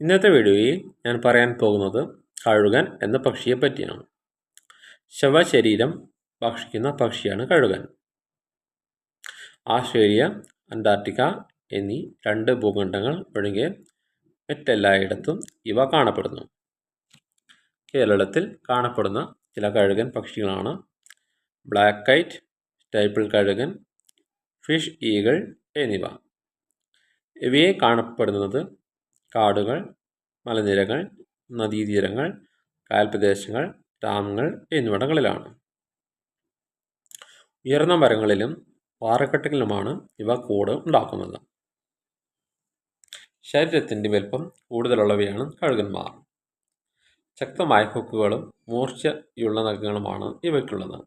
ഇന്നത്തെ വീഡിയോയിൽ ഞാൻ പറയാൻ പോകുന്നത് കഴുകൻ എന്ന പക്ഷിയെ പറ്റിയാണ്. ശവശരീരം ഭക്ഷിക്കുന്ന പക്ഷിയാണ് കഴുകൻ. ആസ്ട്രേലിയ അന്റാർട്ടിക്ക എന്നീ രണ്ട് ഭൂഖണ്ഡങ്ങൾ ഒഴികെ മറ്റെല്ലായിടത്തും ഇവ കാണപ്പെടുന്നു. കേരളത്തിൽ കാണപ്പെടുന്ന ചില കഴുകൻ പക്ഷികളാണ് ബ്ലാക്ക് കൈറ്റ് സ്റ്റൈപ്പിൾ കഴുകൻ ഫിഷ് ഈഗിൾ എന്നിവ. ഇവയെ കാണപ്പെടുന്നത് കാടുകൾ മലനിരകൾ നദീതീരങ്ങൾ കായൽപ്രദേശങ്ങൾ ഡാമുകൾ എന്നിവിടങ്ങളിലാണ്. ഉയർന്ന മരങ്ങളിലും പാറക്കെട്ടുകളിലുമാണ് ഇവ കൂട് ഉണ്ടാക്കുന്നത്. ശരീരത്തിന്റെ വലിപ്പം കൂടുതലുള്ളവയാണ് കഴുകന്മാർ. ശക്തമായ കൊക്കുകളും മൂർച്ചയുള്ള നഖങ്ങളുമാണ് ഇവയ്ക്കുള്ളത്.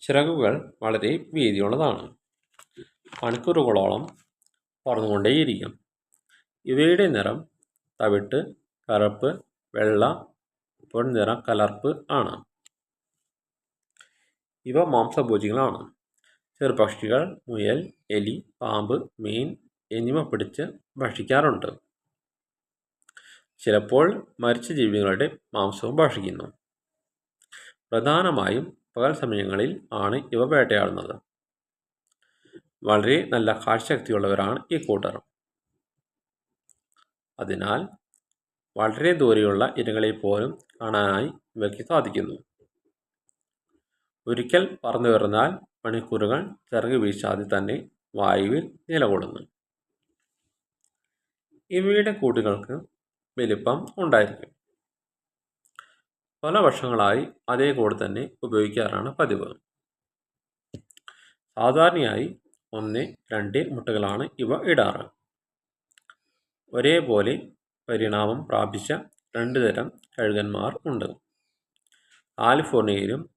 ചിറകുകൾ വളരെ വീതിയുള്ളതാണ്. മണിക്കൂറുകളോളം പറന്നുകൊണ്ടേയിരിക്കും. ഇവയുടെ നിറം തവിട്ട് കറുപ്പ് വെള്ള പൊൻനിറ കലർപ്പ് ആണ്. ഇവ മാംസഭോജികളാണ്. ചെറുപക്ഷികൾ മുയൽ എലി പാമ്പ് മീൻ എന്നിവ പിടിച്ച് ഭക്ഷിക്കാറുണ്ട്. ചിലപ്പോൾ മരിച്ച ജീവികളുടെ മാംസവും ഭക്ഷിക്കുന്നു. പ്രധാനമായും പകൽ സമയങ്ങളിൽ ആണ് ഇവ വേട്ടയാടുന്നത്. വളരെ നല്ല കാഴ്ചശക്തിയുള്ളവരാണ് ഈ കൂട്ടർ. അതിനാൽ വളരെ ദൂരെയുള്ള ഇരകളെ പോലും കാണാനായി ഇവയ്ക്ക് സാധിക്കുന്നു. ഒരിക്കൽ പറന്നു വരുന്നാൽ മണിക്കൂറുകൾ ചിറക് വീശാതെ തന്നെ വായുവിൽ നിലകൊള്ളുന്നു. ഇവയുടെ കൂട്ടുകൾക്ക് വലിപ്പം ഉണ്ടായിരിക്കും. പല വർഷങ്ങളായി അതേ കൂട് തന്നെ ഉപയോഗിക്കാറാണ് പതിവ്. സാധാരണയായി ഒന്ന് രണ്ട് മുട്ടകളാണ് ഇവ ഇടാറ്. ഒരേപോലെ പരിണാമം പ്രാപിച്ച രണ്ട് തരം കഴുകന്മാർ ഉണ്ട്. കാലിഫോർണിയയിലും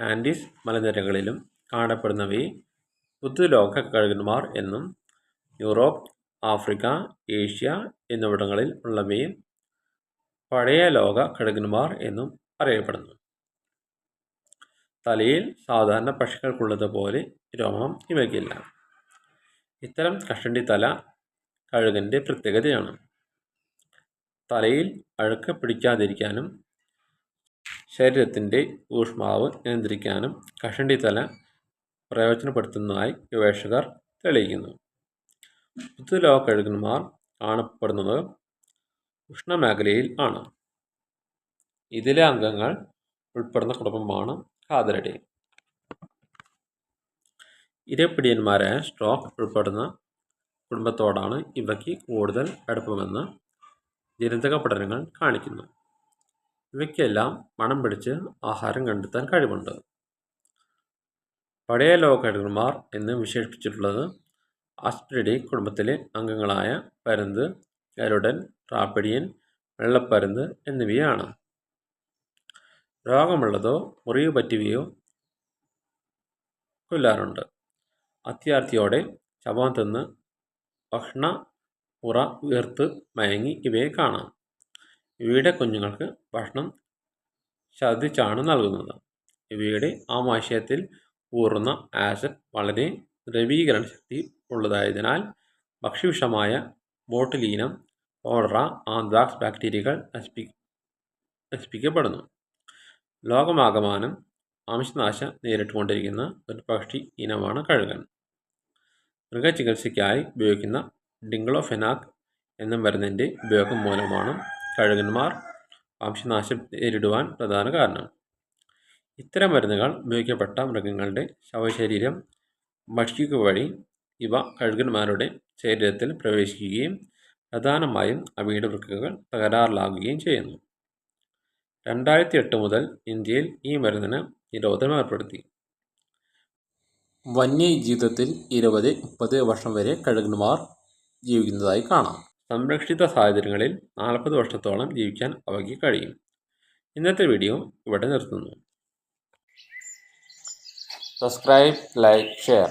ആൻഡീസ് മലനിരകളിലും കാണപ്പെടുന്നവയെ പുതുലോക കഴുകന്മാർ എന്നും യൂറോപ്പ് ആഫ്രിക്ക ഏഷ്യ എന്നിവിടങ്ങളിൽ ഉള്ളവയും പഴയ ലോക കഴുകന്മാർ എന്നും അറിയപ്പെടുന്നു. തലയിൽ സാധാരണ പക്ഷികൾക്കുള്ളതുപോലെ രോമം ഇവയ്ക്കില്ല. ഇത്തരം കഷണ്ടി തല കഴുകന്റെ പ്രത്യേകതയാണ്. തലയിൽ അഴുക്ക് പിടിക്കാതിരിക്കാനും ശരീരത്തിന്റെ ഊഷ്മാവ് നിയന്ത്രിക്കാനും കഷണ്ടി തല പ്രയോജനപ്പെടുത്തുന്നതായി ഗവേഷകർ തെളിയിക്കുന്നു. പുതുലോക കഴുകന്മാർ കാണപ്പെടുന്നത് ഉഷ്ണമേഖലയിൽ ആണ്. ഇതിലെ അംഗങ്ങൾ ഉൾപ്പെടുന്ന കുടുംബമാണ് കാതലടി ഇരപ്പിടിയന്മാരായ സ്ട്രോക്ക് ഉൾപ്പെടുന്ന കുടുംബത്തോടാണ് ഇവയ്ക്ക് കൂടുതൽ അടുപ്പമെന്ന് ജനിതക പഠനങ്ങൾ കാണിക്കുന്നു. ഇവയ്ക്കെല്ലാം മണം പിടിച്ച് ആഹാരം കണ്ടെത്താൻ കഴിവുണ്ട്. പഴയ ലോകകടന്മാർ എന്ന് വിശേഷിപ്പിച്ചിട്ടുള്ളത് ആസ്ട്രിഡി കുടുംബത്തിലെ അംഗങ്ങളായ പരുന്ത് ഗരുഡൻ റാപ്പിഡിയൻ വെള്ളപ്പരുന്ത് എന്നിവയാണ്. രോഗമുള്ളതോ മുറിവ് പറ്റുകയോ കൊല്ലാറുണ്ട്. അത്യാർത്ഥിയോടെ ശവം തിന്ന് ഭക്ഷണ ഉറ വീർത്ത് മയങ്ങി ഇവയെ കാണാം. ഇവയുടെ കുഞ്ഞുങ്ങൾക്ക് ഭക്ഷണം ഛർദ്ദിച്ചാണ് നൽകുന്നത്. ഇവയുടെ ആമാശയത്തിൽ ഊറുന്ന ആസിഡ് വളരെ ദ്രവീകരണ ശക്തി ഉള്ളതായതിനാൽ ഭക്ഷ്യവിഷമായ ബോട്ടിലീനം കോളറ ആന്ത്രാക്സ് ബാക്ടീരിയകൾ നശിപ്പി നശിപ്പിക്കപ്പെടുന്നു. ലോകമാകമാനം ആംശനാശം നേരിട്ടുകൊണ്ടിരിക്കുന്ന ഒരു പക്ഷി ഇനമാണ് കഴുകൻ. മൃഗചികിത്സയ്ക്കായി ഉപയോഗിക്കുന്ന ഡിംഗ്ലോഫെനാക് എന്ന മരുന്നിന്റെ ഉപയോഗം മൂലമാണ് കഴുകന്മാർ വംശനാശം നേരിടുവാൻ പ്രധാന കാരണം. ഇത്തരം മരുന്നുകൾ ഉപയോഗിക്കപ്പെട്ട മൃഗങ്ങളുടെ ശവശരീരം ഭക്ഷിക്കുക വഴി ഇവ കഴുകന്മാരുടെ ശരീരത്തിൽ പ്രവേശിക്കുകയും പ്രധാനമായും അവയുടെ വൃക്കകൾ തകരാറിലാകുകയും ചെയ്യുന്നു. രണ്ടായിരത്തി എട്ട് മുതൽ ഇന്ത്യയിൽ ഈ മരുന്നിന് നിരോധനം ഏർപ്പെടുത്തി. വന്യജീവിതത്തിൽ ഇരുപത് മുപ്പത് വർഷം വരെ കഴുകന്മാർ ജീവിക്കുന്നതായി കാണാം. സംരക്ഷിത സാഹചര്യങ്ങളിൽ നാൽപ്പത് വർഷത്തോളം ജീവിക്കാൻ അവയ്ക്ക് കഴിയും. ഇന്നത്തെ വീഡിയോ ഇവിടെ നിർത്തുന്നു. Subscribe like share